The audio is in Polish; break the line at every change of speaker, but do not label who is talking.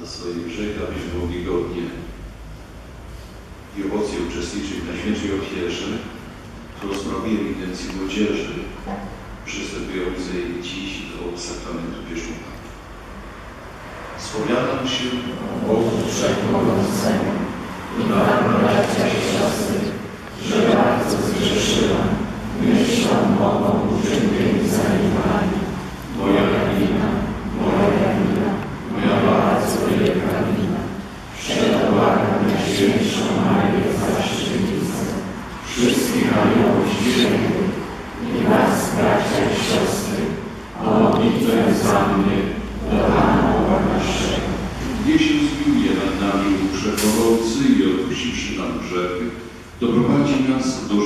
za swoje grzechy, abyśmy mogli godnie i owocnie uczestniczyć w Najświętszej Ofierze, którą sprawuje ewidencji młodzieży, przystępującej dziś do sakramentu pieszczota. Spowiadam się
Bogu Wszechmogącemu i Wam, bracia i siostry, że bardzo zgrzeszyłam myślą, aniołów świętych i Was, bracia i siostry, za mnie do Pana.
Niech się zmiłuje nad nami Wszechmogący i odpuściwszy nam grzechy, doprowadzi nas do.